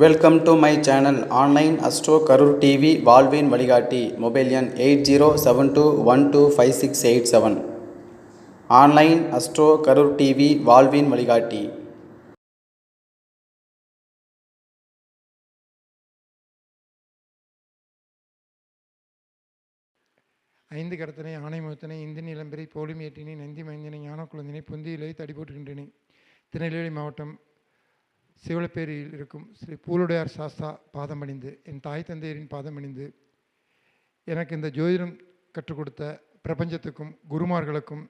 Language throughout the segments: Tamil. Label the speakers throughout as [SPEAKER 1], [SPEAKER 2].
[SPEAKER 1] Welcome to my channel online astro Karur TV வாழ்வின் வழிகாட்டி மொபைல் எண் eight zero seven two one two five six eight seven online astro Karur TV வாழ்வின் வழிகாட்டி
[SPEAKER 2] ஐந்து கடத்தனை ஆணை முகத்தனை இந்து நிலம்பெறி போலிமேட்டினை நந்தி மைந்தனை ஞானக்குழந்தினை புந்தியிலே தடிபோட்டுகின்றனை. திருநெல்வேலி மாவட்டம் சிவலப்பேரியில் இருக்கும் ஸ்ரீ பூலுடையார் சாஸ்தா பாதம் அணிந்து என் தாய் தந்தையரின் பாதம் அணிந்து எனக்கு இந்த ஜோதிடம் கற்றுக் கொடுத்த பிரபஞ்சத்துக்கும் குருமார்களுக்கும்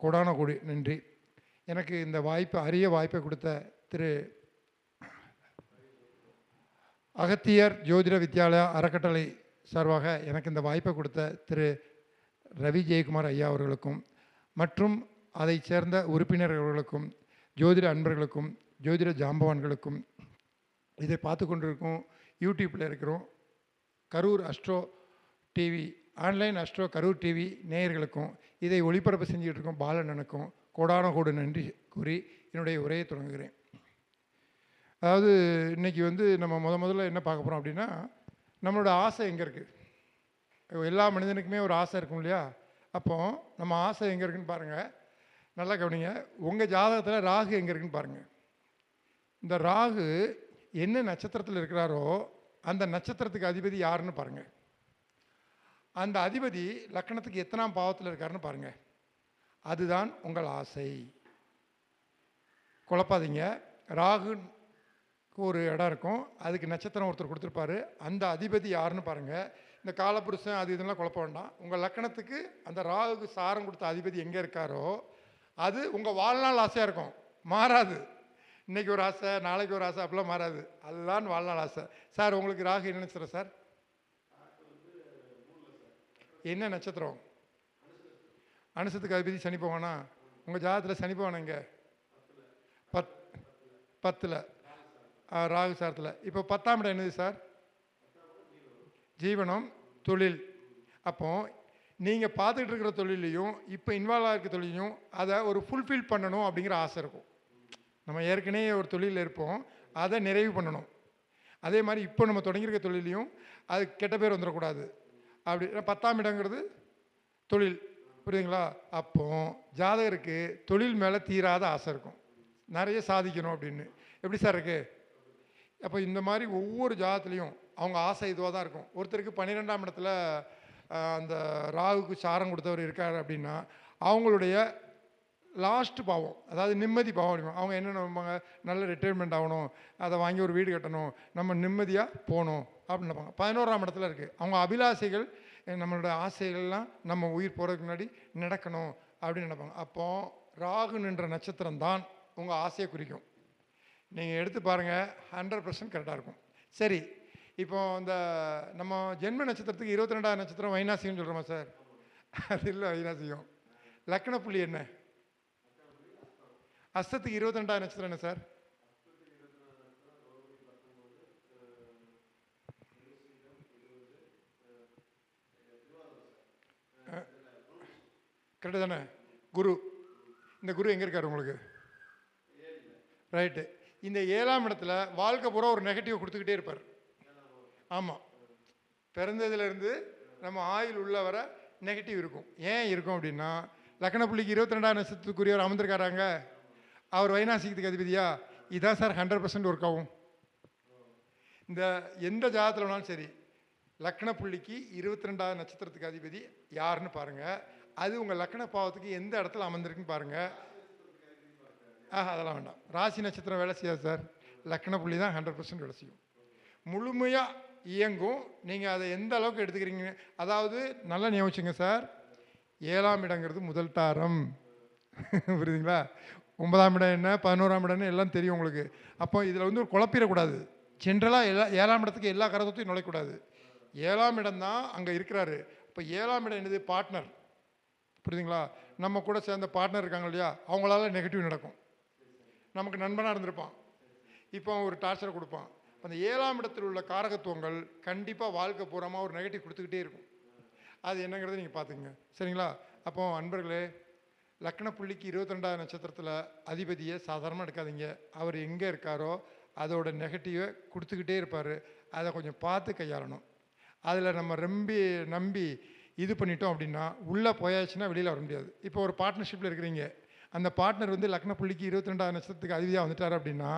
[SPEAKER 2] கொடான கொடி நன்றி. எனக்கு இந்த வாய்ப்பு அரிய வாய்ப்பை கொடுத்த திரு அகத்தியர் ஜோதிட வித்யாலயா அறக்கட்டளை சார்பாக எனக்கு இந்த வாய்ப்பை கொடுத்த திரு ரவி ஜெயக்குமார் ஐயா அவர்களுக்கும் மற்றும் அதைச் சேர்ந்த உறுப்பினர்களுக்கும் ஜோதிட அன்பர்களுக்கும் ஜோதிட ஜாம்பவான்களுக்கும் இதை பார்த்து கொண்டிருக்கும் யூடியூப்பில் இருக்கிறோம் Karur astro TV online astro Karur TV நேயர்களுக்கும் இதை ஒளிபரப்பு செஞ்சுக்கிட்டு இருக்கோம் பாலண்ணனுக்கும் கோடான கோடு நன்றி கூறி என்னுடைய உரையை தொடங்குகிறேன். அதாவது இன்றைக்கி வந்து நம்ம முத முதல்ல என்ன பார்க்க போகிறோம் அப்படின்னா நம்மளோட ஆசை எங்கே இருக்குது எல்லா மனிதனுக்குமே ஒரு ஆசை இருக்கும் இல்லையா? அப்போது நம்ம ஆசை எங்கே இருக்குன்னு பாருங்கள் நல்லா கவனிங்க. உங்கள் ஜாதகத்தில் ராகு எங்கே இருக்குன்னு பாருங்கள் இந்த ராகு என்ன நட்சத்திரத்தில் இருக்கிறாரோ அந்த நட்சத்திரத்துக்கு அதிபதி யாருன்னு பாருங்கள் அந்த அதிபதி லக்கணத்துக்கு எத்தனாம் பாவத்தில் இருக்காருன்னு பாருங்கள் அதுதான் உங்கள் ஆசை. குழப்பாதீங்க. ராகுக்கு ஒரு இடம் இருக்கும். அதுக்கு நட்சத்திரம் ஒருத்தர் கொடுத்துருப்பாரு. அந்த அதிபதி யாருன்னு பாருங்கள் இந்த காலபுருஷன் அது இதெல்லாம் குழப்ப வேண்டாம். உங்கள் லக்கணத்துக்கு அந்த ராகுக்கு சாரம் கொடுத்த அதிபதி எங்கே இருக்காரோ அது உங்கள் வாழ்நாள் ஆசையாக இருக்கும். மாறாது. இன்றைக்கி ஒரு ஆசை நாளைக்கு ஒரு ஆசை அப்படிலாம் மாறாது. அதுதான் வாழ்நாள் ஆசை. சார் உங்களுக்கு ராகு என்ன நட்சத்திரம் சார்? என்ன நட்சத்திரம்? அனுசத்துக்கு அதிபதி சனி பகவானா? உங்கள் ஜாதத்தில் சனி பகவான் பத் பத்தில். ராகு சாரத்தில். இப்போ பத்தாம் இடம் என்னது சார்? ஜீவனம் தொழில். அப்போ நீங்கள் பார்த்துக்கிட்டு இருக்கிற தொழிலையும் இப்போ இன்வால்வ் ஆகிருக்க தொழிலையும் அதை ஒரு ஃபுல்ஃபில் பண்ணணும் அப்படிங்கிற ஆசை இருக்கும். நம்ம ஏற்கனவே ஒரு தொழிலில் இருப்போம். அதை நிறைவு பண்ணணும். அதே மாதிரி இப்போ நம்ம தொடங்கியிருக்க தொழிலையும் அது கெட்ட பேர் வந்துடக்கூடாது. அப்படி பத்தாம் இடங்கிறது தொழில். புரியுதுங்களா? அப்போ ஜாதகருக்கு தொழில் மேலே தீராத ஆசை இருக்கும். நிறைய சாதிக்கணும் அப்படின்னு. எப்படி சார் இருக்குது அப்போ இந்த மாதிரி ஒவ்வொரு ஜாதத்துலேயும் அவங்க ஆசை இதுவாக தான் இருக்கும். ஒருத்தருக்கு பன்னிரெண்டாம் இடத்துல அந்த ராகுக்கு சாரம் கொடுத்தவர் இருக்கார் அப்படின்னா அவங்களுடைய லாஸ்ட் பாவம். அதாவது நிம்மதி பாவம் அப்படிம்பாங்க. அவங்க என்ன நம்பாங்க நல்ல ரிட்டைர்மெண்ட் ஆகணும். அதை வாங்கி ஒரு வீடு கட்டணும். நம்ம நிம்மதியாக போகணும் அப்படின்னு நினைப்பாங்க. பதினோராம் இடத்துல இருக்குது அவங்க அபிலாசைகள் நம்மளோட ஆசைகள்லாம் நம்ம உயிர் போகிறதுக்கு முன்னாடி நடக்கணும் அப்படின்னு நினைப்பாங்க. அப்போ ராகு நின்ற நட்சத்திரம் தான் உங்கள் ஆசையை குறிக்கும். நீங்கள் எடுத்து பாருங்கள் ஹண்ட்ரட் பர்சன்ட் கரெக்டாக இருக்கும். சரி. இப்போ இந்த நம்ம ஜென்ம நட்சத்திரத்துக்கு இருபத்தி ரெண்டாவது நட்சத்திரம் வைனாசியம்னு சொல்கிறோமா சார்? அது இல்லை வைனாசியம் லக்ன புள்ளி என்ன? அஸ்தத்துக்கு இருபத்தி ரெண்டாவது நட்சத்திரம் என்ன சார்? கரெக்டு தானே? குரு. இந்த குரு எங்கே இருக்கார் உங்களுக்கு? ரைட்டு இந்த ஏழாம் இடத்துல வாழ்க்கை பூரா ஒரு நெகட்டிவ் கொடுத்துக்கிட்டே இருப்பார். ஆமாம் பிறந்ததுலேருந்து நம்ம ஆயுள் உள்ள வர நெகட்டிவ் இருக்கும். ஏன் இருக்கும் அப்படின்னா லக்ன புள்ளிக்கு இருபத்தி ரெண்டாம் நட்சத்திரத்துக்குரியவர் அமர்ந்திருக்காராங்க? அவர் வைநாசிகத்துக்கு அதிபதியா? இதான் சார் ஹண்ட்ரட் பர்சன்ட் ஒர்க் ஆகும். இந்த எந்த ஜாதத்தில் வேணாலும் சரி லக்ன புள்ளிக்கு இருபத்தி ரெண்டாவது நட்சத்திரத்துக்கு அதிபதி யாருன்னு பாருங்கள் அது உங்கள் லக்ன பாவத்துக்கு எந்த இடத்துல அமர்ந்திருக்குன்னு பாருங்கள் ஆஹா அதெல்லாம் வேண்டாம். ராசி நட்சத்திரம் வேலை செய்யாது சார். லக்ன புள்ளி தான் ஹண்ட்ரட் பர்சன்ட் வேலை செய்யும். முழுமையாக இயங்கும். நீங்கள் அதை எந்த அளவுக்கு எடுத்துக்கிறீங்க அதாவது நல்லா நியமிச்சுங்க சார். ஏழாம் இடங்கிறது முதல் தாரம். புரியுதுங்களா? ஒன்பதாம் இடம் என்ன பதினோராம் இடம்னு எல்லாம் தெரியும் உங்களுக்கு. அப்போ இதில் வந்து ஒரு குழப்பிடக்கூடாது. ஜென்ரலாக எல்லா ஏழாம் இடத்துக்கு எல்லா கரகத்தையும் நுழைக்கூடாது ஏழாம் இடம் தான் அங்கே இருக்கிறாரு. இப்போ ஏழாம் இடம் என்னது? பார்ட்னர் புரியுதுங்களா? நம்ம கூட சேர்ந்த பார்ட்னர் இருக்காங்க இல்லையா? அவங்களால நெகட்டிவ் நடக்கும். நமக்கு நண்பனாக இருந்திருப்பான். இப்போ அவன் ஒரு டார்ச்சரை கொடுப்பான். அந்த ஏழாம் இடத்தில் உள்ள காரகத்துவங்கள் கண்டிப்பாக வாழ்க்கை பூரமாக ஒரு நெகட்டிவ் கொடுத்துக்கிட்டே இருக்கும். அது என்னங்கிறத நீங்கள் பார்த்துங்க சரிங்களா? அப்போ அன்பர்களே லக்ன புள்ளிக்கு இருபத்தி ரெண்டாவது நட்சத்திரத்தில் அதிபதியை சாதாரணமாக எடுக்காதீங்க. அவர் எங்கே இருக்காரோ அதோட நெகட்டிவை கொடுத்துக்கிட்டே இருப்பார். அதை கொஞ்சம் பார்த்து கையாளணும். அதில் நம்ம ரொம்ப நம்பி இது பண்ணிட்டோம் அப்படின்னா உள்ளே போயாச்சுன்னா வெளியில் வர முடியாது. இப்போ ஒரு பார்ட்னர்ஷிப்பில் இருக்கிறீங்க. அந்த பார்ட்னர் வந்து லக்ன புள்ளிக்கு இருபத்தி ரெண்டாவது நட்சத்திரத்துக்கு அதிபதியாக வந்துட்டார் அப்படின்னா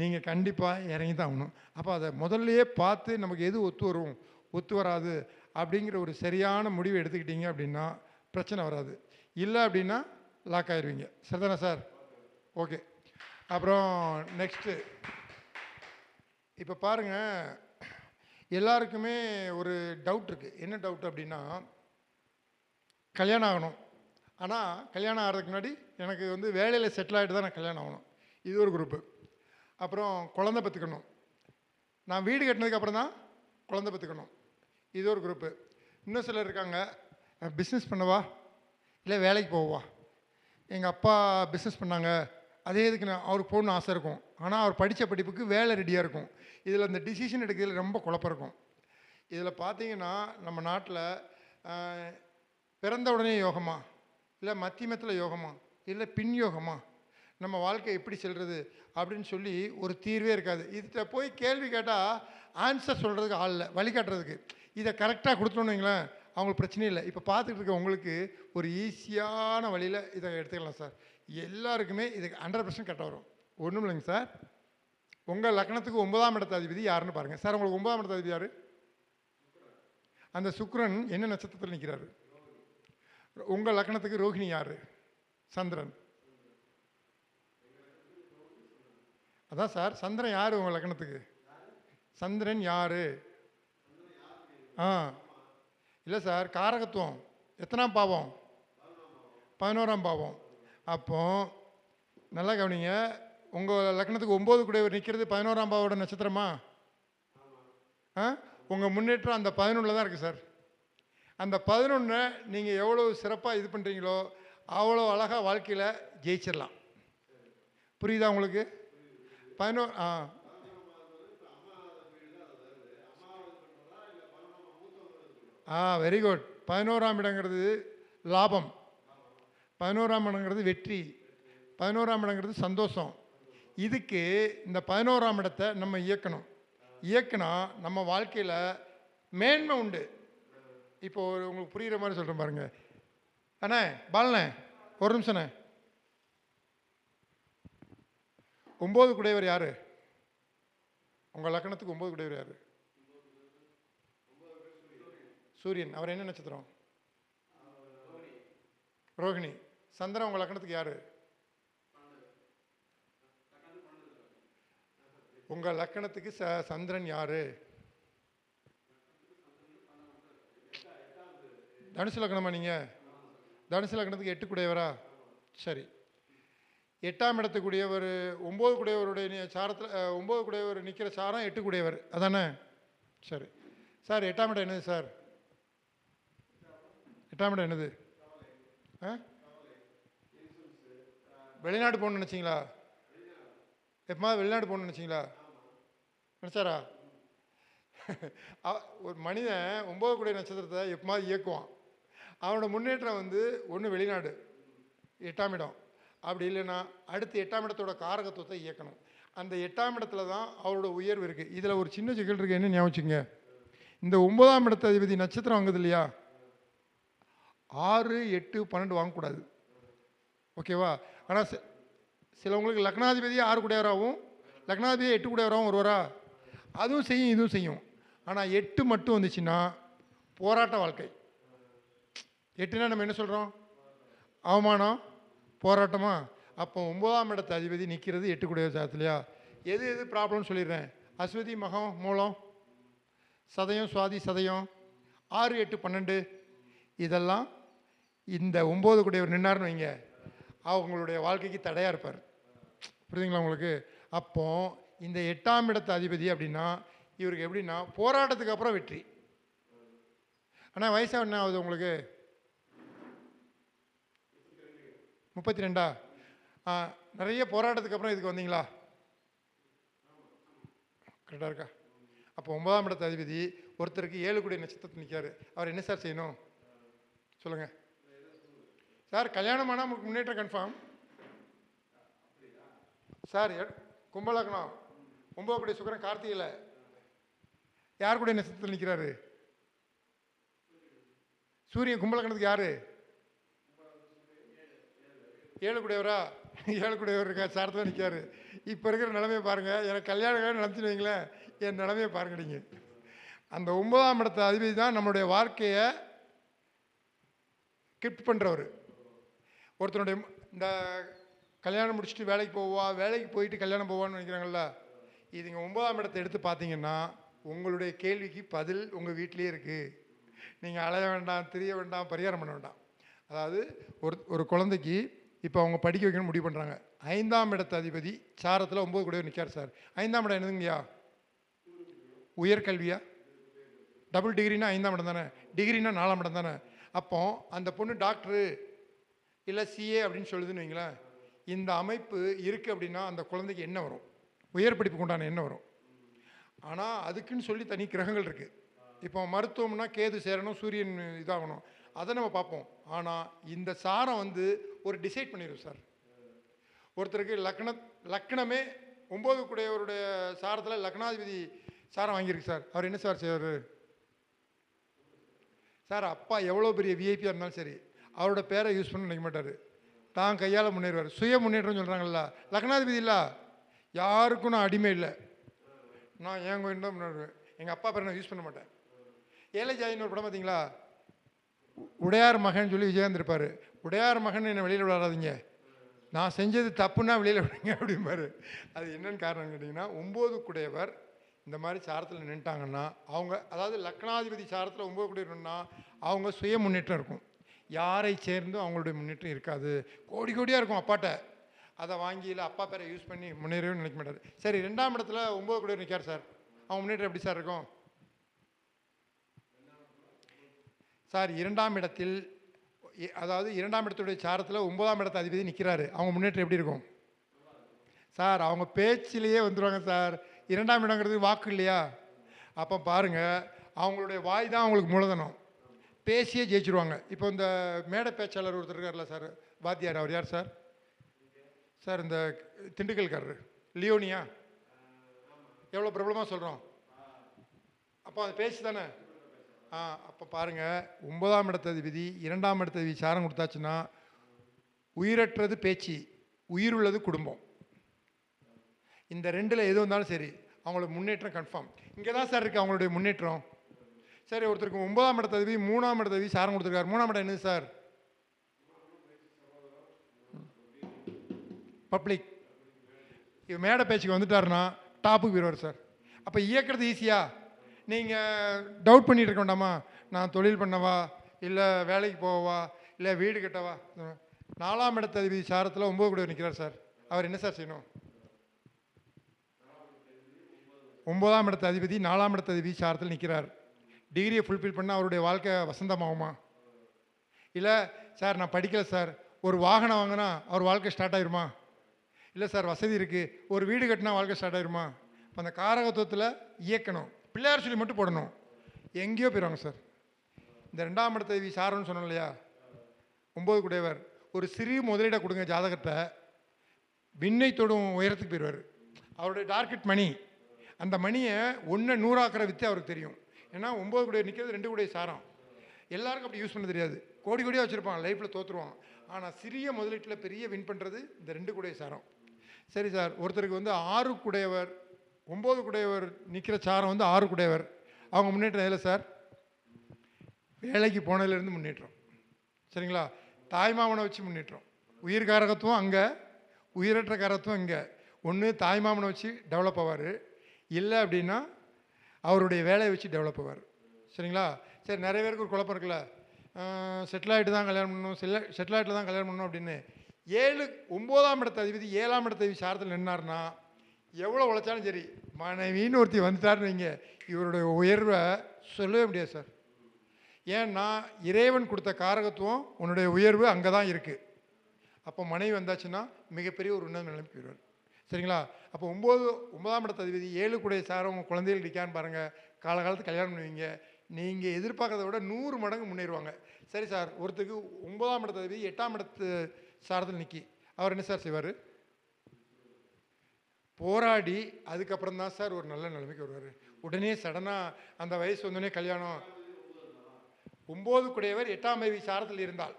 [SPEAKER 2] நீங்கள் கண்டிப்பாக இறங்கி தான் ஆகணும். அப்போ அதை முதல்லையே பார்த்து நமக்கு எது ஒத்து வரும் ஒத்து வராது அப்படிங்கிற ஒரு சரியான முடிவை எடுத்துக்கிட்டீங்க அப்படின்னா பிரச்சனை வராது. இல்லை அப்படின்னா லாக் ஆயிடுவீங்க சரிதானே சார் ஓகே அப்புறம் நெக்ஸ்ட்டு இப்போ பாருங்கள் எல்லாருக்குமே ஒரு டவுட் இருக்குது என்ன டவுட் அப்படின்னா கல்யாணம் ஆகணும். ஆனால் கல்யாணம் ஆகிறதுக்கு முன்னாடி எனக்கு வந்து வேலையில் செட்டில் ஆகிட்டு தான் நான் கல்யாணம் ஆகணும். இது ஒரு குரூப்பு அப்புறம் குழந்த பற்றுக்கணும் நான் வீடு கட்டினதுக்கப்புறம் தான் குழந்த பற்றுக்கணும் இது ஒரு குரூப்பு இன்னும் சிலர் இருக்காங்க. பிஸ்னஸ் பண்ணவா? இல்லை வேலைக்கு போவா? எங்கள் அப்பா பிஸ்னஸ் பண்ணாங்க. அதே இதுக்கு நான் அவருக்கு போகணும்னு ஆசை இருக்கும். ஆனால் அவர் படித்த படிப்புக்கு வேலை ரெடியாக இருக்கும். இதில் இந்த டிசிஷன் எடுக்கிறதுல ரொம்ப குழப்பம் இருக்கும். இதில் பார்த்தீங்கன்னா நம்ம நாட்டில் பிறந்த உடனே யோகமா? இல்லை மத்தியமத்தில் யோகமா? இல்லை பின் யோகமா? நம்ம வாழ்க்கை எப்படி செல்வது அப்படின்னு சொல்லி ஒரு தீர்வே இருக்காது. இதில் போய் கேள்வி கேட்டால் ஆன்சர் சொல்கிறதுக்கு ஆள் இல்லை. வழிகாட்டுறதுக்கு இதை கரெக்டாக கொடுத்தோன்னு வைங்களேன். அவங்களுக்கு பிரச்சனை இல்லை. இப்போ பார்த்துட்டு இருக்க உங்களுக்கு ஒரு ஈஸியான வழியில் இதை எடுத்துக்கலாம் சார். எல்லாருக்குமே இதுக்கு ஹண்ட்ரட் பர்சன்ட் கரெக்டாக வரும். ஒன்றும் இல்லைங்க சார். உங்கள் லக்னத்துக்கு ஒன்பதாம் இடத்த அதிபதி யாருன்னு பாருங்கள் சார் உங்களுக்கு ஒன்பதாம் இடத்த அதிபதி யார்? அந்த சுக்ரன் என்ன நட்சத்திரத்தில் நிற்கிறாரு உங்கள் லக்னத்துக்கு ரோஹிணி யார்? சந்திரன். அதான் சார் சந்திரன் யார் உங்கள் லக்னத்துக்கு சந்திரன் யார்? ஆ. இல்லை சார் காரகத்துவம். எத்தனாம் பாவம்? பதினோராம் பாவம். அப்போ நல்லா கவனிங்க. உங்கள் லக்னத்துக்கு ஒம்பது கூட நிற்கிறது பதினோராம் பாவோட நட்சத்திரமா? ஆ? உங்கள் முன்னேற்றம் அந்த பதினொன்றில் தான் இருக்குது சார். அந்த பதினொன்றை நீங்கள் எவ்வளோ சிறப்பாக இது பண்ணுறீங்களோ அவ்வளோ அழகாக வாழ்க்கையில் ஜெயிச்சிடலாம் புரியுதா உங்களுக்கு? பதினோ ஆ. ஆ வெரி குட் பதினோராம் இடங்கிறது லாபம். பதினோராம் இடங்கிறது வெற்றி. பதினோராம் இடங்கிறது சந்தோஷம். இதுக்கு இந்த பதினோராம் இடத்தை நம்ம இயக்கணும். இயக்குனா நம்ம வாழ்க்கையில் மேன்மை உண்டு. இப்போ ஒரு உங்களுக்கு புரிகிற மாதிரி சொல்கிறேன் பாருங்க. அண்ணே பாலண்ணே ஒரு நிமிஷண்ணே ஒம்பது குடையவர் யார்? உங்கள் லக்கணத்துக்கு ஒம்பது குடையவர் யார்? சூரியன் அவர் என்ன நட்சத்திரம்? ரோகிணி சந்திரன் உங்கள் லக்கணத்துக்கு யார்? உங்கள் லக்கணத்துக்கு ச சந்திரன் யார்? தனுசு லக்கணமா நீங்கள் தனுசு லக்கணத்துக்கு எட்டு கூடையவரா? சரி. எட்டாம் இடத்துக்குடையவர் ஒம்பது குடையவருடைய சாரத்தில் ஒம்பது கூடையவர் நிற்கிற சாரம் எட்டு கூடையவர். அதானே? சரி. சார் எட்டாம் இடம் என்னது சார்? எட்டாம் இடம் என்னது? ஆ? வெளிநாடு போகணும்னு நினச்சிங்களா? எப்போது வெளிநாடு போகணும்னு நினச்சிங்களா? நினச்சாரா? ஒரு மனிதன் ஒம்பது கோடி நட்சத்திரத்தை எப்பமாவது இயக்குவான். அவனோட முன்னேற்றம் வந்து ஒன்று வெளிநாடு எட்டாம் இடம். அப்படி இல்லைன்னா அடுத்து எட்டாம் இடத்தோட காரகத்துவத்தை இயக்கணும். அந்த எட்டாம் இடத்துல தான் அவரோட உயர்வு இருக்குது இதில் ஒரு சின்ன சிக்கல் இருக்குது என்ன ஞாபகம் வச்சுங்க இந்த ஒன்பதாம் இடத்த அதிபதி நட்சத்திரம் வாங்குது இல்லையா? ஆறு எட்டு பன்னெண்டு வாங்கக்கூடாது. ஓகேவா? ஆனால் சி சிலவங்களுக்கு லக்னாதிபதி ஆறு கூடையவராகவும் லக்னாதிபதி எட்டு கூடையவராகவும் வருவாரா? அதுவும் செய்யும் இதுவும் செய்யும். ஆனால் எட்டு மட்டும் வந்துச்சுன்னா போராட்ட வாழ்க்கை. எட்டுனா நம்ம என்ன சொல்கிறோம் அவமானம் போராட்டமா? அப்போ ஒன்பதாம் இடத்து அதிபதி நிற்கிறது எட்டு கூடிய சாத்திலையா எது எது ப்ராப்ளம்னு சொல்லிடுறேன்? அஸ்வதி மகம் மூலம் சதயம் சுவாதி சதயம் ஆறு எட்டு பன்னெண்டு இதெல்லாம் இந்த ஒம்பது கூடியவர் நின்னார்னு வைங்க. அவங்களுடைய வாழ்க்கைக்கு தடையாக இருப்பார். புரியுதுங்களா உங்களுக்கு? அப்போ இந்த எட்டாம் இடத்து அதிபதி அப்படின்னா இவருக்கு எப்படின்னா போராட்டத்துக்கு அப்புறம் வெற்றி. ஆனால் வயசாக என்ன ஆகுது உங்களுக்கு? முப்பத்தி ரெண்டா ஆ, நிறைய போராட்டத்துக்கு அப்புறம் இதுக்கு வந்தீங்களா? கரெக்டாக இருக்கா? அப்போ ஒன்பதாம் இடத்து அதிபதி ஒருத்தருக்கு ஏழு கோடி நட்சத்திரத்தில் நிற்காரு அவர் என்ன சார் செய்யணும்? சொல்லுங்கள் சார் கல்யாணம் ஆனால் உங்களுக்கு முன்னேற்றம் கன்ஃபார்ம் சார் கும்பலக்னம். கும்பலக்கணம் ஒன்பது கூடிய சுக்கரன் கார்த்திகையில். யார் கூட நட்சத்திரத்தில் நிற்கிறாரு சூரியன் கும்பலக்கணத்துக்கு யார்? ஏழு கூடையவரா ஏழு கூடையவர் இருக்கா தான் நிற்காரு இப்போ இருக்கிற நிலமையை பாருங்கள் எனக்கு கல்யாணம் நினச்சின்னு வைங்களேன். என் நிலமையை பாருங்க நீங்கள் அந்த ஒன்பதாம் இடத்த அதிபதி தான் நம்மளுடைய வாழ்க்கையை கிஃப்ட் பண்ணுறவர் ஒருத்தனுடைய இந்த கல்யாணம் முடிச்சுட்டு வேலைக்கு போவா வேலைக்கு போயிட்டு கல்யாணம் போவான்னு நினைக்கிறாங்கல்ல இதுங்க ஒன்பதாம் இடத்தை எடுத்து பார்த்தீங்கன்னா உங்களுடைய கேள்விக்கு பதில் உங்கள் வீட்டிலேயே இருக்குது நீங்கள் அலைய வேண்டாம் தெரிய வேண்டாம் பரிகாரம் பண்ண வேண்டாம். அதாவது ஒரு ஒரு குழந்தைக்கு இப்போ அவங்க படிக்க வைக்கணும்னு முடிவு பண்ணுறாங்க ஐந்தாம் இடத்த அதிபதி சாரத்தில் ஒம்பது கூட நிற்கார் சார். ஐந்தாம் இடம் என்னதுங்கய்யா? உயர்கல்வியா? டபுள் டிகிரினா ஐந்தாம் இடம் தானே? டிகிரினா நாலாம் இடம் தானே? அப்போ அந்த பொண்ணு டாக்டரு இல்லை சிஏ அப்படின்னு சொல்லுதுன்னு வைங்களேன் இந்த அமைப்பு இருக்குது அப்படின்னா அந்த குழந்தைக்கு என்ன வரும்? உயர் படிப்புக்கு உண்டான என்ன வரும். ஆனால் அதுக்குன்னு சொல்லி தனி கிரகங்கள் இருக்குது இப்போ மருத்துவம்னா கேது சேரணும் சூரியன் இதாகணும். அதை நம்ம பார்ப்போம். ஆனால் இந்த சாரம் வந்து ஒரு டிசைட் பண்ணிடும் சார். ஒருத்தருக்கு லக்ன லக்னமே ஒம்பது கூடையவருடைய சாரத்தில் லக்னாதிபதி சாரம் வாங்கியிருக்கு சார். அவர் என்ன சார் செய்வார்? சார் அப்பா எவ்வளோ பெரிய விஐபியாக இருந்தாலும் சரி அவரோட பேரை யூஸ் பண்ண நினைக்க மாட்டார். தான் கையால் முன்னேறுவார். சுய முன்னேற்றம் சொல்கிறாங்கல்ல லக்னாதிபதி இல்லை. யாருக்கும் நான் அடிமை இல்லை. நான் என் கோயில் தான் முன்னேறுவேன். எங்கள் அப்பா பேரை நான் யூஸ் பண்ண மாட்டேன். ஏழை ஜாயின்னு ஒரு படம் பார்த்தீங்களா உடையார் மகன் சொல்லி விஜயகாந்த் இருப்பார் உடையார் மகன் என்னை வெளியில் விடாதீங்க நான் செஞ்சது தப்புன்னா வெளியில் விடுங்க அப்படிம்பாரு. அது என்னென்னு காரணம் கேட்டிங்கன்னா ஒம்பது குடையவர் இந்த மாதிரி சாரத்தில் நின்ட்டாங்கன்னா அவங்க அதாவது லக்னாதிபதி சாரத்தில் ஒம்பது குடையவர்னா அவங்க சுய முன்னேற்றம் இருக்கும். யாரை சேர்ந்தும் அவங்களுடைய முன்னேற்றம் இருக்காது. கோடி கோடியாக இருக்கும் அப்பாட்ட. அதை வாங்கியில் அப்பா பேரை யூஸ் பண்ணி முன்னேறவே நினைக்க மாட்டார். சரி ரெண்டாம் இடத்துல ஒம்பது கோடி நிற்கார் சார். அவங்க முன்னேற்றம் எப்படி சார் இருக்கும்? சார் இரண்டாம் இடத்தில் அதாவது இரண்டாம் இடத்துடைய சாரத்தில் ஒன்பதாம் இடத்த அதிபதி நிற்கிறாரு அவங்க முன்னேற்றம் எப்படி இருக்கும்? சார் அவங்க பேச்சிலேயே வந்துடுவாங்க சார். இரண்டாம் இடங்கிறது வாக்கு இல்லையா? அப்போ பாருங்கள் அவங்களுடைய வாய் தான் அவங்களுக்கு மூலதனம். பேசியே ஜெயிச்சிருவாங்க. இப்போ இந்த மேடை பேச்சாளர் ஒருத்தர் இருக்கார்ல சார் வாத்தியார் அவர் யார் சார்? சார் இந்த திண்டுக்கல்காரர். லியோனியா? எவ்வளோ பிரபலமாக சொல்கிறோம் அப்போ அது பேச்சு தானே? ஆ அப்போ பாருங்கள் ஒன்பதாம் இடத்தது விதி இரண்டாம் இடத்தது விதி சாரம் கொடுத்தாச்சுன்னா உயிரற்றது பேச்சு உயிர் உள்ளது குடும்பம். இந்த ரெண்டில் எது வந்தாலும் சரி அவங்களோட முன்னேற்றம் கன்ஃபார்ம் இங்கே தான் சார் இருக்குது அவங்களுடைய முன்னேற்றம். சரி ஒருத்தருக்கு ஒன்பதாம் இடத்த தேவி மூணாம் இடத்த தேவி சாரம் கொடுத்துருக்காரு. மூணாம் இடம் என்னது சார்? பப்ளிக். இவர் மேடை பேச்சுக்கு வந்துட்டாருன்னா டாப்புக்கு போயிடுவார் சார். அப்போ இயக்கிறது ஈஸியா நீங்கள் டவுட் பண்ணிகிட்டு இருக்க வேண்டாமா? நான் தொழில் பண்ணவா? இல்லை வேலைக்கு போவா இல்லை வீடு கட்டவா? நாலாம் இடத்த அதிபதி சாரத்தில் ஒம்பது கூட நிற்கிறார் சார். அவர் என்ன சார் செய்யணும்? ஒன்பதாம் இடத்த அதிபதி நாலாம் இடத்த அதிபதி சாரத்தில் நிற்கிறார் டிகிரியை ஃபுல்ஃபில் பண்ணால் அவருடைய வாழ்க்கை வசந்தமாகுமா? இல்லை சார் நான் படிக்கல சார். ஒரு வாகனம் வாங்கினா அவர் வாழ்க்கை ஸ்டார்ட் ஆயிருமா? இல்லை சார் வசதி இருக்குது ஒரு வீடு கட்டினா வாழ்க்கை ஸ்டார்ட் ஆயிருமா? இப்போ அந்த காரகத்துவத்தில் இயக்கணும். பிள்ளையார் சொல்லி மட்டும் போடணும். எங்கேயோ போயிடுவாங்க சார். இந்த ரெண்டாம் இடத்த தேவி சாரன்னு சொன்னோம் இல்லையா? ஒம்பது குடையவர். ஒரு சிறு முதலீடை கொடுங்க ஜாதகத்தை. விண்ணை தொடும் உயரத்துக்கு போயிடுவார் அவருடைய டார்கெட் மணி அந்த மணியை ஒன்று நூறாக்கிற வித்து அவருக்கு தெரியும். ஏன்னா ஒம்பது கூட நிற்கிறது ரெண்டு கூட சாரம். எல்லாருக்கும் அப்படி யூஸ் பண்ண தெரியாது. கோடி கோடியாக வச்சுருப்பான் லைஃப்பில் தோற்றுருவான் ஆனால் சிறிய முதலீட்டில் பெரிய வின் பண்ணுறது இந்த ரெண்டு கூடைய சாரம். சரி சார் ஒருத்தருக்கு வந்து ஆறு குடையவர் ஒம்பது குடையவர் நிற்கிற சாரம் வந்து ஆறு குடையவர். அவங்க முன்னேற்றம் எதில் சார் வேலைக்கு போனதுலேருந்து முன்னேற்றம். சரிங்களா? தாய்மாமனை வச்சு முன்னேற்றம். உயிர் காரகத்துவம் அங்கே உயிரற்ற காரகத்துவம் இங்கே. ஒன்று தாய்மாமனை வச்சு டெவலப் ஆவார். இல்லை அப்படின்னா அவருடைய வேலையை வச்சு டெவலப் ஆவார். சரிங்களா? சரி நிறைய பேருக்கு ஒரு குழப்பம் இருக்குல்ல. செட்டில் ஆகிட்டு தான் கல்யாணம் பண்ணணும் செல்ல செட்டில் ஆகிட்டு தான் கல்யாணம் பண்ணணும் அப்படின்னு ஏழு ஒம்போதாம் இடத்த அதிபதி ஏழாம் இடத்த அதிபதி சாரத்தில் நின்னார்னா எவ்வளோ உழைச்சாலும் சரி மனைவின்னு ஒருத்தி வந்துட்டாருன்னு வைங்க இவருடைய உயர்வை சொல்லவே முடியாது சார். ஏன்னா இறைவன் கொடுத்த காரகத்துவம் உன்னுடைய உயர்வு அங்கே தான் இருக்குது அப்போ மனைவி வந்தாச்சுன்னா மிகப்பெரிய ஒரு உன்னத நிலைமைக்கு போயிடுவார். சரிங்களா? அப்போ ஒம்பது ஒன்பதாம் இடத்த அதிபதி ஏழு கூடைய சாரம் உங்கள் குழந்தைகள் இருக்கான்னு பாருங்கள் காலகாலத்து கல்யாணம் பண்ணுவீங்க நீங்கள் எதிர்பார்க்கறத விட நூறு மடங்கு முன்னேறுவாங்க. சரி சார் ஒருத்தருக்கு ஒன்பதாம் இடத்த அதிபதி எட்டாம் இடத்து சாரத்தில் நிற்கி அவர் என்ன சார் செய்வார்? போராடி அதுக்கப்புறம் தான் சார் ஒரு நல்ல நிலைமைக்கு வருவார். உடனே சடனாக அந்த வயசு வந்தோடனே கல்யாணம். ஒம்பது குடையவர் எட்டாம் தேதி சாரத்தில் இருந்தால்.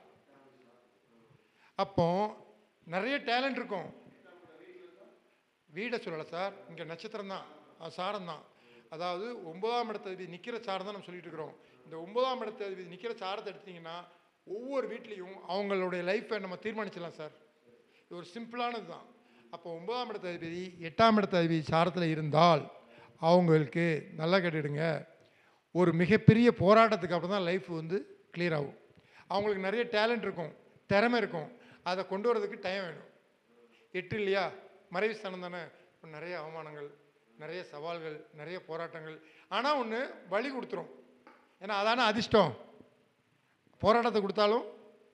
[SPEAKER 2] அப்போ நிறைய டேலண்ட் இருக்கும். வீடை சொல்லலை சார். இங்கே நட்சத்திரம் தான். அது சாரம் தான். அதாவது ஒன்பதாம் இடத்த நிற்கிற சாரம் தான் நம்ம சொல்லிட்டு இருக்கிறோம். இந்த ஒன்பதாம் இடத்த நிற்கிற சாரத்தை எடுத்தீங்கன்னா ஒவ்வொரு வீட்லேயும் அவங்களுடைய லைஃப்பை நம்ம தீர்மானிச்சிடலாம் சார். இது ஒரு சிம்பிளானது தான். அப்போ ஒன்பதாம் இடத்த அதிபதி எட்டாம் இடத்த அதிபதி சாரத்தில் இருந்தால் அவங்களுக்கு நல்லா கேட்டுடுங்க. ஒரு மிகப்பெரிய போராட்டத்துக்கு அப்புறம் தான் லைஃப் வந்து கிளியர் ஆகும். அவங்களுக்கு நிறைய டேலண்ட் இருக்கும் திறமை இருக்கும். அதை கொண்டு வரதுக்கு டைம் வேணும். எட்டு இல்லையா? மறைவு ஸ்தானம் தானே? நிறைய அவமானங்கள் நிறைய சவால்கள் நிறைய போராட்டங்கள். ஆனால் ஒன்று வழி கொடுத்துரும். ஏன்னா அதான அதிர்ஷ்டம். போராட்டத்தை கொடுத்தாலும்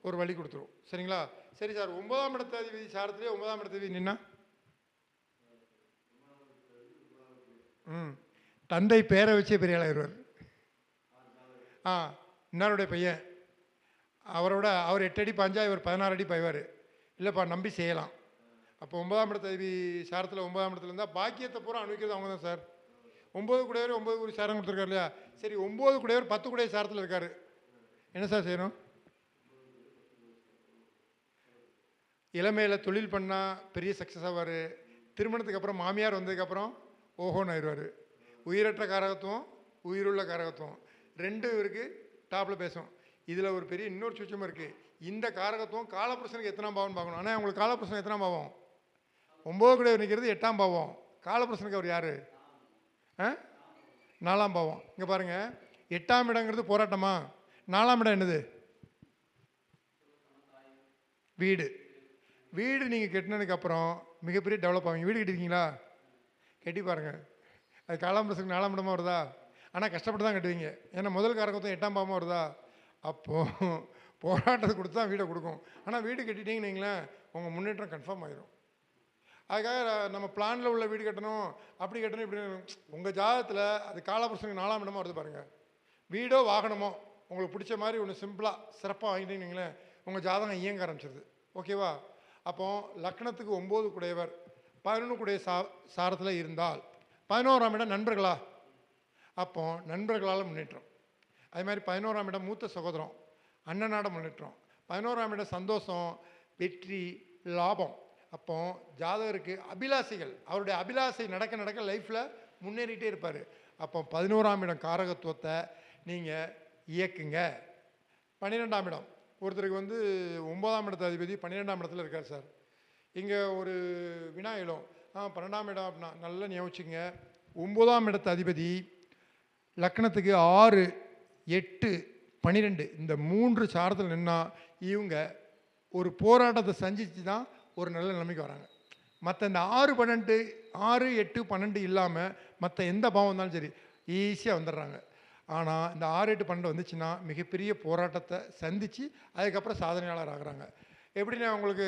[SPEAKER 2] ஒரு வழி கொடுத்துரும். சரிங்களா? சரி சார் ஒன்பதாம் இடத்த அதிபதி சாரத்திலே ஒன்பதாம் இடத்த அதிபதி நின்னா? ம். தந்தை பேரை வச்சே பெரிய ஆளாயிருவார் ஆ இன்னாருடைய பையன். அவரோட அவர் எட்டு அடி பாஞ்சா இவர் பதினாறு அடி பாய்வார். இல்லைப்பா நம்பி செய்யலாம். அப்போ ஒன்பதாம் இடத்த அதிபதி சாரத்தில் ஒன்பதாம் இடத்துல இருந்தால் பாக்கியத்தை பூரா அனுபவிக்கிறது அவங்க தான் சார். ஒம்பது கூடையவர் ஒம்பது கூடி சாரம் கொடுத்துருக்காரு இல்லையா? சரி ஒம்பது கூடையவர் பத்து கூடைய சாரத்தில் இருக்கார். என்ன சார் செய்யணும்? இளமையில் தொழில் பண்ணால் பெரிய சக்ஸஸ் ஆவார். திருமணத்துக்கு அப்புறம் மாமியார் வந்ததுக்கப்புறம் ஓஹோன்னு ஆயிடுவார். உயிரற்ற காரகத்துவம் உயிருள்ள காரகத்துவம். ரெண்டு இருக்குது டாப்பில் பேசும். இதில் ஒரு பெரிய இன்னொரு சுச்சம் இருக்குது இந்த காரகத்துவம் காலப்பிரசனுக்கு எத்தனை பாவம்னு பார்க்கணும். ஆனால் உங்களுக்கு காலப்பிரசனம் எத்தனை பாவம்? ஒம்பது கூட நிற்கிறது எட்டாம் பாவம். காலப்பிரசனுக்கு அவர் யார்? ஆ? நாலாம் பாவம். இங்கே பாருங்கள் எட்டாம் இடங்கிறது போராட்டமா? நாலாம் இடம் என்னது? வீடு. வீடு நீங்கள் கட்டினதுக்கு அப்புறம் மிகப்பெரிய டெவலப் ஆகும் வீடு கட்டிருக்கீங்களா? கட்டி பாருங்க. அது காலாம் நாலாம் இடமா வருதா? ஆனால் கஷ்டப்பட்டு தான் கட்டுவீங்க. ஏன்னா முதல் காரகத்தும் எட்டாம் பாவமாக வருதா? அப்போது போராட்டத்தை கொடுத்து தான் வீடை கொடுக்கும். ஆனால் வீடு கட்டிட்டீங்கன்னு உங்கள் முன்னேற்றம் கன்ஃபார்ம் ஆயிரும். அதுக்காக நம்ம பிளானில் உள்ள வீடு கட்டணும் அப்படி கட்டணும் இப்படி உங்கள் ஜாதகத்தில் அது காலபுருஷனுக்கு நாலாம் இடமா வருது பாருங்கள் வீடோ வாகனமோ உங்களுக்கு பிடிச்ச மாதிரி ஒன்று சிம்பிளாக சிறப்பாக வாங்கிட்டீங்கன்னு உங்கள் ஜாதகம் இயங்க ஆரம்பிச்சிருது. ஓகேவா அப்போ லக்னத்துக்கு ஒம்பது குடையவர் பதினொன்று குடைய சா சாரத்தில் இருந்தால் பதினோராம் இடம் நண்பர்களா? அப்போ நண்பர்களால் முன்னேற்றம். அதே மாதிரி பதினோராம் இடம் மூத்த சகோதரம் அண்ணனாட முன்னேற்றம். பதினோராம் இடம் சந்தோஷம் வெற்றி லாபம். அப்போ ஜாதகருக்கு அபிலாசைகள். அவருடைய அபிலாசை நடக்க நடக்க லைஃப்பில் முன்னேறிட்டே இருப்பார். அப்போ பதினோராம் இடம் காரகத்துவத்தை நீங்கள் இயக்குங்க. பன்னிரெண்டாம் இடம். ஒருத்தருக்கு வந்து ஒன்பதாம் இடத்து அதிபதி பன்னிரெண்டாம் இடத்துல இருக்கார் சார். இங்கே ஒரு வினா எழும் ஆ பன்னெண்டாம் இடம் அப்படின்னா நல்லா ஞாபகிச்சுங்க ஒம்பதாம் இடத்து அதிபதி லக்னத்துக்கு ஆறு எட்டு பன்னிரெண்டு இந்த மூன்று சாரத்தில் நின்னா இவங்க ஒரு போராட்டத்தை சந்திச்சு தான் ஒரு நல்ல நிலைமைக்கு வராங்க. மற்ற இந்த ஆறு பன்னெண்டு ஆறு எட்டு பன்னெண்டு இல்லாமல் மற்ற எந்த பாவம் இருந்தாலும் சரி ஈஸியாக வந்துடுறாங்க. ஆனால் இந்த ஆறு எட்டு பன்னெண்டு வந்துச்சுன்னா மிகப்பெரிய போராட்டத்தை சந்தித்து அதுக்கப்புறம் சாதனையாளர் ஆகிறாங்க. எப்படின்னா உங்களுக்கு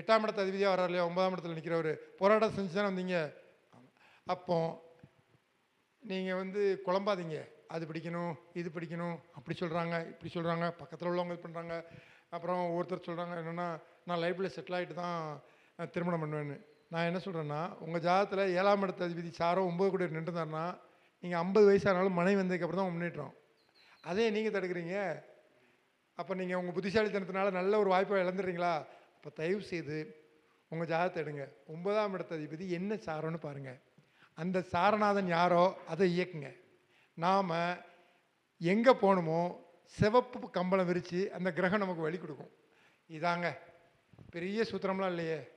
[SPEAKER 2] எட்டாம் இடத்து அதிபதியாக வர்றாரு இல்லையா? ஒன்பதாம் இடத்துல நிற்கிறவர் போராட்டம் செஞ்சு தானே வந்தீங்க அப்போ நீங்கள் வந்து குழம்பாதீங்க. அது பிடிக்கணும் இது பிடிக்கணும் அப்படி சொல்கிறாங்க இப்படி சொல்கிறாங்க பக்கத்தில் உள்ளவங்க இது பண்ணுறாங்க அப்புறம் ஒருத்தர் சொல்கிறாங்க என்னென்னா நான் லைஃப்பில் செட்டில் ஆகிட்டு தான் திருமணம் பண்ணுவேன்னு. நான் என்ன சொல்கிறேன்னா உங்கள் ஜாதத்தில் ஏழாம் இடத்த அதிபதி சாரோ ஒம்பது கூட நின்றுதாருன்னா நீங்கள் ஐம்பது வயசானாலும் மனைவி வந்ததுக்கப்புறம் தான் முன்னேற்றம். அதே நீங்கள் தடுக்கிறீங்க. அப்போ நீங்கள் உங்கள் புத்திசாலித்தனத்தினால நல்ல ஒரு வாய்ப்பை இழந்துடுறீங்களா? அப்போ தயவு செய்து உங்கள் ஜாதகத்தை எடுங்க. ஒன்பதாம் இடத்த அதிபதி என்ன சாரோன்னு பாருங்கள் அந்த சாரநாதன் யாரோ அதை இயக்குங்க. நாம் எங்கே போகணுமோ சிவப்பு கம்பளம் விரித்து அந்த கிரகம் நமக்கு வழி கொடுக்கும். இதாங்க. பெரிய சூத்திரம்லாம் இல்லையே.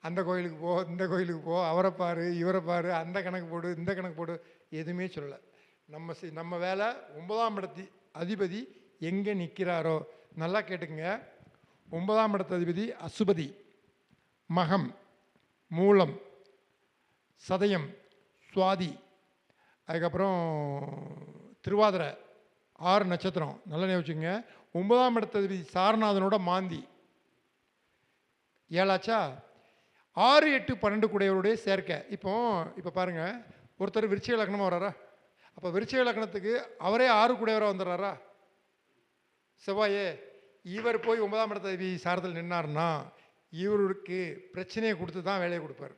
[SPEAKER 2] அந்த கோயிலுக்கு போ இந்த கோயிலுக்கு போ அவரை பாரு இவரை பாரு அந்த கணக்கு போடு இந்த கணக்கு போடு. எதுவுமே சொல்லலை. நம்ம செய்- நம்ம வேலை ஒன்பதாம் இடத்து அதிபதி எங்கே நிற்கிறாரோ? நல்லா கேட்டுக்குங்க. ஒன்பதாம் இடத்து அதிபதி அசுபதி மகம் மூலம் சதயம் சுவாதி அதுக்கப்புறம் திருவாதிரை. ஆறு நட்சத்திரம். நல்லா வச்சுங்க ஒன்பதாம் இடத்ததிபதி சாரநாதனோட மாந்தி. ஏழாச்சா? ஆறு எட்டு பன்னெண்டு கூடையவருடைய சேர்க்கை. இப்போ இப்போ பாருங்க. ஒருத்தர் விருச்சிக லக்னமாக வர்றாரா? அப்போ விருச்சிக லக்னத்துக்கு அவரே ஆறு கூடையவராக வந்துடுறாரா? செவ்வாயே இவர் போய் ஒன்பதாம் இடத்த சாரத்தில் நின்னார்னா இவருக்கு பிரச்சனையை கொடுத்து தான் வேலையை கொடுப்பார்.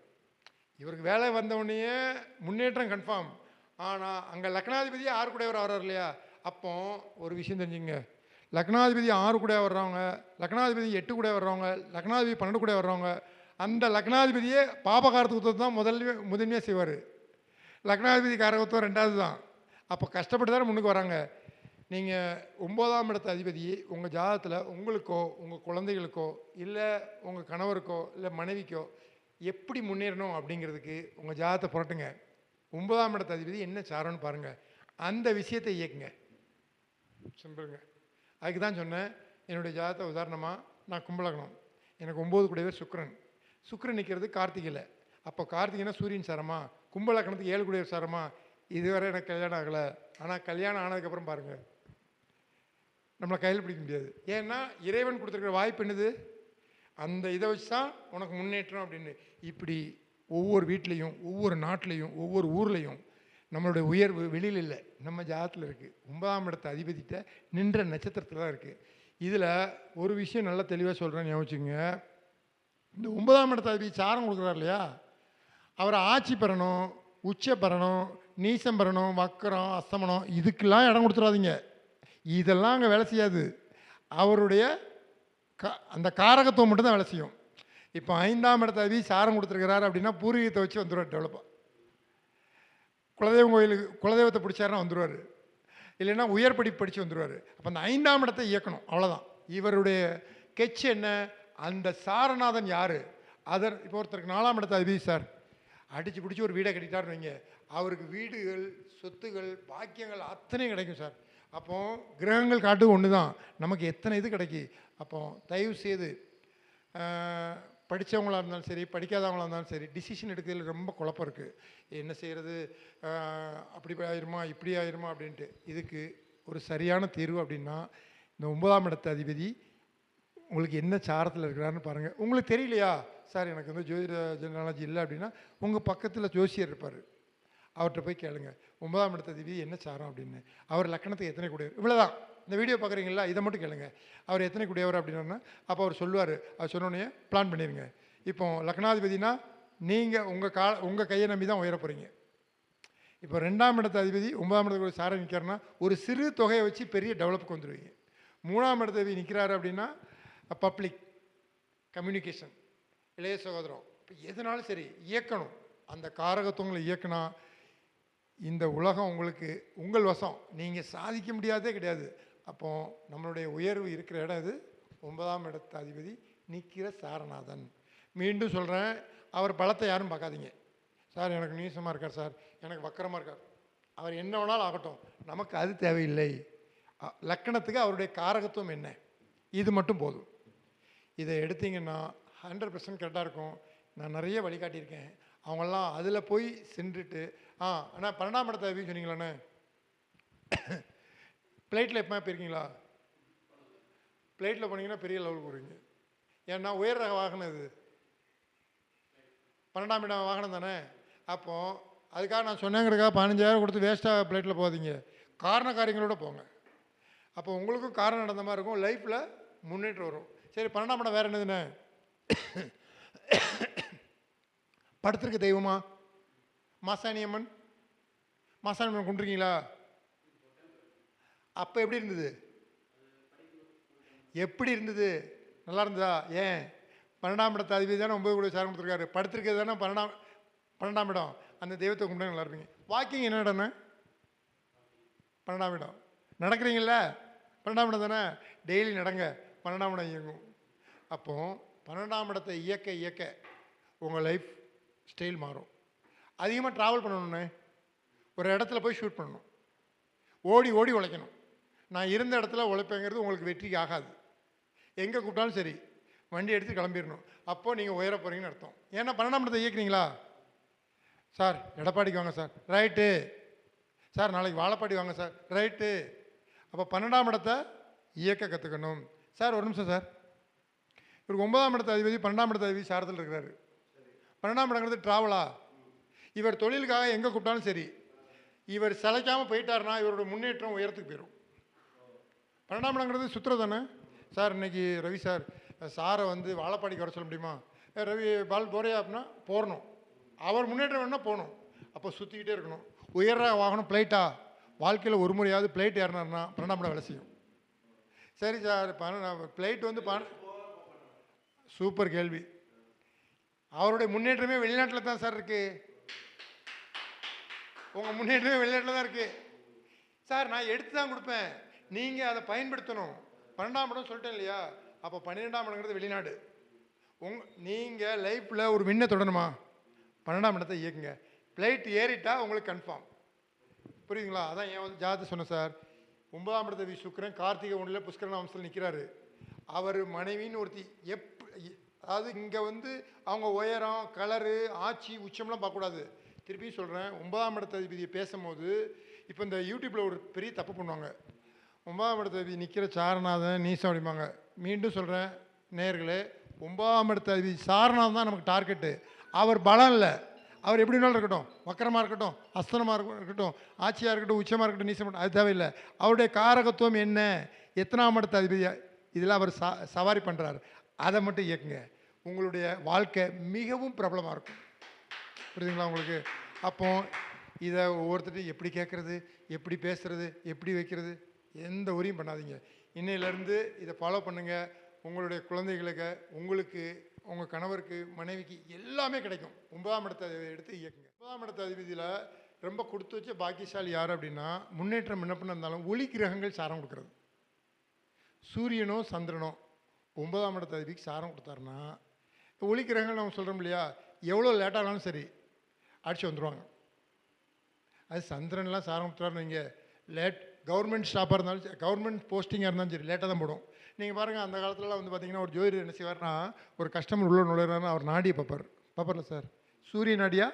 [SPEAKER 2] இவருக்கு வேலை வந்தவுடனேயே முன்னேற்றம் கன்ஃபார்ம் ஆனால் அங்கே லக்னாதிபதியே ஆறு கூட வர்றாரு இல்லையா? அப்போ ஒரு விஷயம் தெரிஞ்சுங்க லக்னாதிபதி ஆறு கூட வர்றவங்க லக்னாதிபதி எட்டு கூட வர்றவங்க லக்னாதிபதி பன்னெண்டு கூட வர்றவங்க அந்த லக்னாதிபதியே பாபகாரத்துக்கு தான் முதல்ல முதன்மையாக செய்வார். லக்னாதிபதி காரகத்துவம் ரெண்டாவது தான். அப்போ கஷ்டப்பட்டு தானே முன்னுக்கு வராங்க. நீங்கள் ஒம்போதாம் இடத்த அதிபதி உங்கள் ஜாதகத்தில் உங்களுக்கோ உங்கள் குழந்தைகளுக்கோ இல்லை உங்கள் கணவருக்கோ இல்லை மனைவிக்கோ எப்படி முன்னேறணும் அப்படிங்கிறதுக்கு உங்கள் ஜாதகத்தை புரட்டுங்க. ஒன்பதாம் இடத்த அதிபதி என்ன சாரம்னு பாருங்கள் அந்த விஷயத்தை இயக்குங்க. சிம்பிளுங்க அதுக்கு தான் சொன்னேன் என்னுடைய ஜாதகத்தை உதாரணமாக நான் கும்பலகணம் எனக்கு ஒம்பது கூடியவர் சுக்கரன். சுக்கரன் நிற்கிறது கார்த்திகையில். அப்போ கார்த்திகைனா சூரியன் சாரமா? கும்பலக்கணத்துக்கு ஏழு கூடிய சாரமா? இதுவரை எனக்கு கல்யாணம் ஆகலை. ஆனால் கல்யாணம் ஆனதுக்கப்புறம் பாருங்கள் நம்மளை கையில் பிடிக்க முடியாது. ஏன்னா இறைவன் கொடுத்துருக்கிற வாய்ப்பு என்னது? அந்த இதை வச்சு தான் உனக்கு முன்னேற்றம் அப்படின்னு. இப்படி ஒவ்வொரு வீட்லேயும் ஒவ்வொரு நாட்டிலையும் ஒவ்வொரு ஊர்லேயும் நம்மளுடைய உயர்வு வெளியில் இல்லை. நம்ம ஜாதத்தில் இருக்குது ஒன்பதாம் இடத்த அதிபதிட்ட நின்ற நட்சத்திரத்தில் தான் இருக்குது இதில் ஒரு விஷயம் நல்லா தெளிவாக சொல்கிறேன்னு யோசிச்சுங்க இந்த ஒன்பதாம் இடத்த அதிபதி சாரம் கொடுக்குறாரு இல்லையா? அவரை ஆட்சி பெறணும் உச்ச பெறணும் நீசம் பெறணும் வக்கரம் அஸ்தமனம் இதுக்கெல்லாம் இடம் கொடுத்துடாதீங்க இதெல்லாம் அங்கே வேலை செய்யாது. அவருடைய க அந்த காரகத்துவம் மட்டும்தான் வேலை செய்யும். இப்போ ஐந்தாம் இடத்த அதிபதி சாரம் கொடுத்துருக்கிறாரு அப்படின்னா பூர்வீகத்தை வச்சு வந்துடுவார் டெவலப்பாக குலதெய்வம் கோயிலுக்கு குலதெய்வத்தை பிடிச்சாருன்னா வந்துடுவார் இல்லைன்னா உயர் படிப்பு படித்து வந்துடுவார் அப்போ அந்த ஐந்தாம் இடத்தை இயக்கணும். அவ்வளோதான் இவருடைய கெட்ச் என்ன? அந்த சாரநாதன் யார்? அதர் இப்போ ஒருத்தருக்கு நாலாம் இடத்த அதிபதி சார். அடித்து பிடிச்சி ஒரு வீடை கட்டிட்டாருன்னு வைங்க. அவருக்கு வீடுகள் சொத்துகள் பாக்கியங்கள் அத்தனையும் கிடைக்கும் சார். அப்போ கிரகங்கள் காட்டு ஒன்று தான் நமக்கு எத்தனை இது கிடைக்கி? அப்போ தயவு செய்து படித்தவங்களாக இருந்தாலும் சரி படிக்காதவங்களாக இருந்தாலும் சரி டிசிஷன் எடுக்கிறதுல ரொம்ப குழப்பம் இருக்குது என்ன செய்கிறது அப்படி ஆயிருமா? இப்படி ஆயிருமா? அப்படின்ட்டு. இதுக்கு ஒரு சரியான தீர்வு அப்படின்னா இந்த ஒன்பதாம் இடத்த அதிபதி உங்களுக்கு என்ன சாரத்தில் இருக்கிறாருன்னு பாருங்கள் உங்களுக்கு தெரியலையா? சார் எனக்கு வந்து ஜோதிட நாலேஜ் இல்லை அப்படின்னா உங்கள் பக்கத்தில் ஜோசியர் இருப்பார். அவர்கிட்ட போய் கேளுங்க. ஒன்பதாம் இடத்த அதிபதி என்ன சாரம் அப்படின்னு. அவர் லக்கணத்துக்கு எத்தனை கூடியவர்? இவ்வளோதான் இந்த வீடியோ பார்க்குறீங்களா? இதை மட்டும் கேளுங்க. அவர் எத்தனை கூடியவர் அப்படின்னா அப்போ அவர் சொல்லுவார். அவர் சொன்னோடனே பிளான் பண்ணிடுங்க இப்போ லக்னாதிபதினா நீங்கள் உங்கள் கா உங்கள் கையை நம்பி தான் உயர போகிறீங்க இப்போ ரெண்டாம் இடத்த அதிபதி ஒன்பதாம் இடத்துக்கு சாரை நிற்கிறாருன்னா ஒரு சிறு தொகையை வச்சு பெரிய டெவலப்புக்கு வந்துடுவீங்க மூணாம் இடத்த அதிபதி நிற்கிறாரு அப்படின்னா பப்ளிக் கம்யூனிகேஷன் இளைய சகோதரம். இப்போ எதுனாலும் சரி இயக்கணும். அந்த காரகத்துவங்களை இயக்குனா இந்த உலகம் உங்களுக்கு உங்கள் வசம். நீங்கள் சாதிக்க முடியாதே கிடையாது. அப்போது நம்மளுடைய உயர்வு இருக்கிற இடம் இது ஒன்பதாம் இடத்த அதிபதி நிற்கிற சாரநாதன். மீண்டும் சொல்கிறேன் அவர் பலத்தை யாரும் பார்க்காதீங்க. சார் எனக்கு நீசமாக இருக்கார் சார். எனக்கு வக்கரமாக இருக்கார். அவர் என்ன வேணாலும் ஆகட்டும். நமக்கு அது தேவையில்லை. லக்கணத்துக்கு அவருடைய காரகத்துவம் என்ன? இது மட்டும் போதும். இதை எடுத்தீங்கன்னா ஹண்ட்ரட் பர்சன்ட் கரெக்டாக இருக்கும். நான் நிறைய வழிகாட்டியிருக்கேன் அவங்கெல்லாம் அதில் போய் சென்றுட்டு ஆ அண்ணா பன்னெண்டாம் இடத்த அதிபதி சொன்னீங்களாண்ணே பிளைட்டில் எப்போ போயிருக்கீங்களா? பிளைட்டில் போனீங்கன்னா பெரிய லெவலுக்கு போகிறீங்க ஏன்னா உயர் ரக வாகனம் இது. பன்னெண்டாம் இடம் வாகனம் தானே? அப்போ அதுக்காக நான் சொன்னேங்கிறதுக்காக பதினஞ்சாயிரம் கொடுத்து வேஸ்ட்டாக பிளைட்டில் போகாதீங்க. காரண காரியங்களோட போங்க. அப்போ உங்களுக்கும் காரணம் நடந்த மாதிரி இருக்கும். லைஃப்பில் முன்னேற்றம் வரும். சரி பன்னெண்டாம் இடம் வேறு என்னதுண்ணே படுத்திருக்க தெய்வமா? மாசாணியம்மன் மாசாணியம்மன் கொண்டிருக்கீங்களா அப்போ எப்படி இருந்தது? எப்படி இருந்தது? நல்லா இருந்ததா? ஏன்? பன்னெண்டாம் இடத்த அதிபதி தானே ஒன்பது கூட சாரம் கொடுத்துருக்காரு. படுத்திருக்கிறது தானே பன்னெண்டாம் பன்னெண்டாம் இடம். அந்த தெய்வத்தை கும்பிட்டு நல்லா இருப்பீங்க. வாக்கிங் என்ன இடம்ண்ணே பன்னெண்டாம் இடம். நடக்கிறீங்கள பன்னெண்டாம் இடம் தானே? டெய்லி நடங்க. பன்னெண்டாம் இடம் இயங்கும். அப்போ பன்னெண்டாம் இடத்தை இயக்க இயக்க உங்கள் லைஃப் ஸ்டைல் மாறும். அதிகமாக ட்ராவல் பண்ணணுண்ணே ஒரு இடத்துல போய் ஷூட் பண்ணணும். ஓடி ஓடி உழைக்கணும். நான் இருந்த இடத்துல உழைப்பேங்கிறது உங்களுக்கு வெற்றிக்கு ஆகாது. எங்கே கூப்பிட்டாலும் சரி வண்டி எடுத்து கிளம்பிடணும். அப்போது நீங்கள் உயர போகிறீங்கன்னு அர்த்தம். ஏன்னா பன்னெண்டாம் இடத்தை இயக்குறீங்களா சார் எடப்பாடிக்கு வாங்க சார். ரைட்டு. சார் நாளைக்கு வாழப்பாடி வாங்க சார். ரைட்டு. அப்போ பன்னெண்டாம் இடத்த இயக்க கற்றுக்கணும் சார் ஒரு நிமிஷம் சார். இவர் ஒன்பதாம் இடத்த அதிபதி பன்னெண்டாம் இடத்த அதிபதி சாரத்தில் இருக்கிறாரு. பன்னெண்டாம் இடங்கிறது ட்ராவலா இவர் தொழிலுக்காக எங்கே கூப்பிட்டாலும் சரி இவர் சிலைக்காமல் போயிட்டாருன்னா இவரோட முன்னேற்றம் உயரத்துக்கு போயிடும் பன்னெண்டாம் இடங்கிறது சுற்றுற தானே? சார் இன்னைக்கு ரவி சார் சாரை வந்து வாழப்பாடிக்கு வர சொல்ல முடியுமா? ரவி பால் போறியா அப்படின்னா போடணும் அவர் முன்னேற்றம் வேணால் போகணும். அப்போ சுற்றிக்கிட்டே இருக்கணும். உயர்ற வாகனம் பிளைட்டா வாழ்க்கையில் ஒரு முறையாவது பிளைட் ஏறினார்னா பன்னெண்டாம் இடம் வேலை செய்யும். சரி சார் பிளைட் வந்து பண சூப்பர் கேள்வி. அவருடைய முன்னேற்றமே வெளிநாட்டில் தான் சார் இருக்குது உங்கள் முன்னேற்றமே வெளிநாட்டில் தான் இருக்குது சார் நான் எடுத்து தான் கொடுப்பேன். நீங்கள் அதை பயன்படுத்தணும். பன்னெண்டாம் இடம் சொல்லிட்டேன் இல்லையா? அப்போ பன்னிரெண்டாம் இடங்கிறது வெளிநாடு. உங் நீங்கள் லைஃப்பில் ஒரு விண்ணை தொடணுமா? பன்னெண்டாம் இடத்தை இயக்குங்க. ஃப்ளைட் ஏறிட்டா உங்களுக்கு கன்ஃபார்ம். புரியுதுங்களா? அதான் ஏன் வந்து ஜாதகத்தை சொன்னேன் சார். ஒன்பதாம் இடத்தை வி சுக்கிரன் கார்த்திகை ஒன்றில் புஷ்கரன் அம்சத்தில் நிற்கிறாரு அவர் மனைவின்னு ஒருத்தி எப் அதாவது இங்கே வந்து அவங்க உயரம் கலரு ஆட்சி உச்சம்லாம் பார்க்கக்கூடாது. திருப்பியும் சொல்கிறேன் ஒன்பதாம் இடத்த பேசும்போது இப்போ இந்த யூடியூப்பில் ஒரு பெரிய தப்பு பண்ணுவாங்க. ஒன்பதாம் இடத்த அதிபதி நிற்கிற சாரநாதன் நீசம் அப்படிம்பாங்க. மீண்டும் சொல்கிறேன் நேர்களே ஒன்பதாம் இடத்த அதிபதி சாரநாதன் தான் நமக்கு டார்கெட்டு அவர் பலம் இல்லை. அவர் எப்படி வேணாலும் இருக்கட்டும். வக்கரமாக இருக்கட்டும் அஸ்தனமாக இருக்கட்டும் ஆட்சியாக இருக்கட்டும் உச்சமாக இருக்கட்டும் நீசம் அது தேவையில்லை. அவருடைய காரகத்துவம் என்ன? எத்தனாம் இடத்த அதிபதி? இதில் அவர் சா சவாரி பண்ணுறாரு அதை மட்டும் இயக்குங்க. உங்களுடைய வாழ்க்கை மிகவும் பிரபலமாக இருக்கும். புரியுதுங்களா உங்களுக்கு? அப்போ இதை ஒவ்வொருத்தட்டையும் எப்படி கேட்குறது? எப்படி பேசுகிறது எப்படி வைக்கிறது? எந்த உரியும் பண்ணாதீங்க. இன்னையிலேருந்து இதை ஃபாலோ பண்ணுங்கள் உங்களுடைய குழந்தைகளுக்கு உங்களுக்கு உங்கள் கணவருக்கு மனைவிக்கு எல்லாமே கிடைக்கும். ஒன்பதாம் இடத்தை எடுத்து இயக்குங்க. ஒன்பதாம் இடத்த அதிபதியில் ரொம்ப கொடுத்து வச்ச பாக்கியசாலி யார் அப்படின்னா முன்னேற்றம் என்ன பண்ண இருந்தாலும் ஒளி கிரகங்கள் சாரம் கொடுக்குறது. சூரியனோ சந்திரனோ ஒன்பதாம் இடத்த அதிபதிக்கு சாரம் கொடுத்தாருன்னா ஒளி கிரகங்கள் நம்ம சொல்கிறோம் இல்லையா எவ்வளோ லேட்டானாலும் சரி அடிச்சு வந்துடுவாங்க அது சந்திரன்லாம் சாரம் கொடுத்தாருன்னு நீங்கள் லேட் கவர்மெண்ட் ஸ்டாஃபாக இருந்தாலும் சரி கவர்மெண்ட் போஸ்டிங்காக இருந்தாலும் சரி லேட்டாக தான் போடும் நீங்கள் பாருங்கள் அந்த காலத்துலலாம் வந்து பார்த்தீங்கன்னா ஒரு ஜோதிடர் என்ன செய்வார்னா ஒரு கஸ்டமர் உள்ள நுழையிறாருன்னா அவர் நாடியை பார்ப்பார். பார்ப்பார்ல சார்? சூரிய நாடியா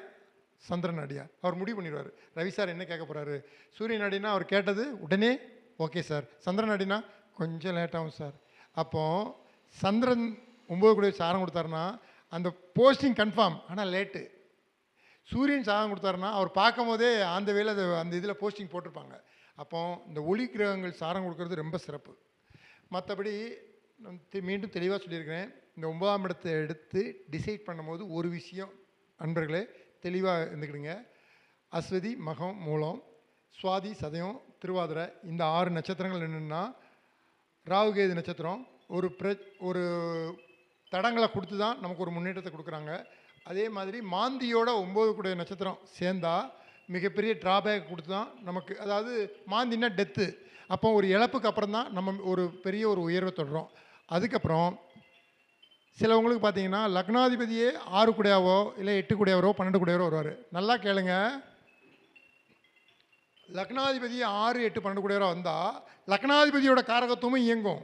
[SPEAKER 2] சந்திர நாடியா? அவர் முடிவு பண்ணிடுவார். ரவி சார் என்ன கேட்க போகிறாரு சூரிய நாடினா அவர் கேட்டது உடனே ஓகே சார். சந்திர நாடினா கொஞ்சம் லேட்டாகும் சார். அப்போது சந்திரன் ஒம்பது கூட சாரம் கொடுத்தாருன்னா அந்த போஸ்டிங் கன்ஃபார்ம் ஆனால் லேட்டு. சூரியன் சாதம் கொடுத்தாருன்னா அவர் பார்க்கும் போதே அந்த வேலை அது அந்த இதில் போஸ்டிங் போட்டிருப்பாங்க. அப்போ இந்த ஒளி கிரகங்கள் சாரம் கொடுக்கறது ரொம்ப சிறப்பு. மற்றபடி மீண்டும் தெளிவாக சொல்லியிருக்கிறேன். இந்த ஒன்பதாம் இடத்தை எடுத்து டிசைட் பண்ணும்போது ஒரு விஷயம் அன்பர்களே தெளிவாக இருந்துக்கிடுங்க. அஸ்வதி மகம் மூலம் சுவாதி சதயம் திருவாதிரை இந்த ஆறு நட்சத்திரங்கள் என்னென்னா ராகுகேது நட்சத்திரம் ஒரு பிர ஒரு தடங்களை கொடுத்து தான் நமக்கு ஒரு முன்னேற்றத்தை கொடுக்குறாங்க. அதே மாதிரி மாந்தியோட ஒம்பது கூடிய நட்சத்திரம் சேர்ந்தால் மிகப்பெரிய ட்ராபேக் கொடுத்து தான் நமக்கு அதாவது மாந்தின்னா டெத்து அப்போ ஒரு இழப்புக்கு அப்புறம் தான் நம்ம ஒரு பெரிய ஒரு உயர்வை தொடரும் அதுக்கப்புறம் சிலவங்களுக்கு பார்த்தீங்கன்னா லக்னாதிபதியே ஆறு குடையாவோ இல்லை எட்டு குடையாவரோ பன்னெண்டு குடையாவரோ வருவார். நல்லா கேளுங்க. லக்னாதிபதி ஆறு எட்டு பன்னெண்டு கூடையவராக வந்தால் லக்னாதிபதியோட காரகத்துவமும் இயங்கும்.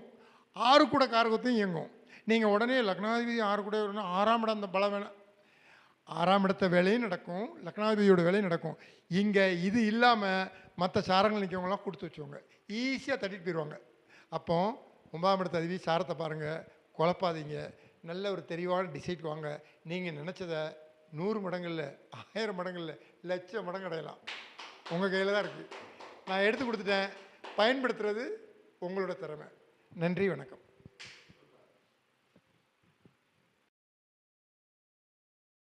[SPEAKER 2] ஆறு கூட காரகத்தையும் இயங்கும். நீங்கள் உடனே லக்னாதிபதி ஆறு கூட ஆறாம் இடம் அந்த பலம் வேணும் ஆறாம் இடத்த வேலையும் நடக்கும் லக்னாதிபதியோட வேலையும் நடக்கும். இங்கே இது இல்லாமல் மற்ற சாரங்கள் நிற்கிறவங்களாம் கொடுத்து வச்சுவாங்க ஈஸியாக தட்டிட்டு போயிடுவாங்க அப்போ ஒன்பதாம் இடத்த அதிபதி சாரத்தை பாருங்கள் குழப்பாதீங்க. நல்ல ஒரு தெளிவான டிசைட் வாங்க. நீங்கள் நினச்சதை நூறு மடங்களில் ஆயிரம் மடங்களில் லட்சம் மடங்கு அடையலாம். உங்கள் கையில் தான் இருக்குது நான் எடுத்து கொடுத்துட்டேன். பயன்படுத்துறது உங்களோட திறமை. நன்றி வணக்கம்.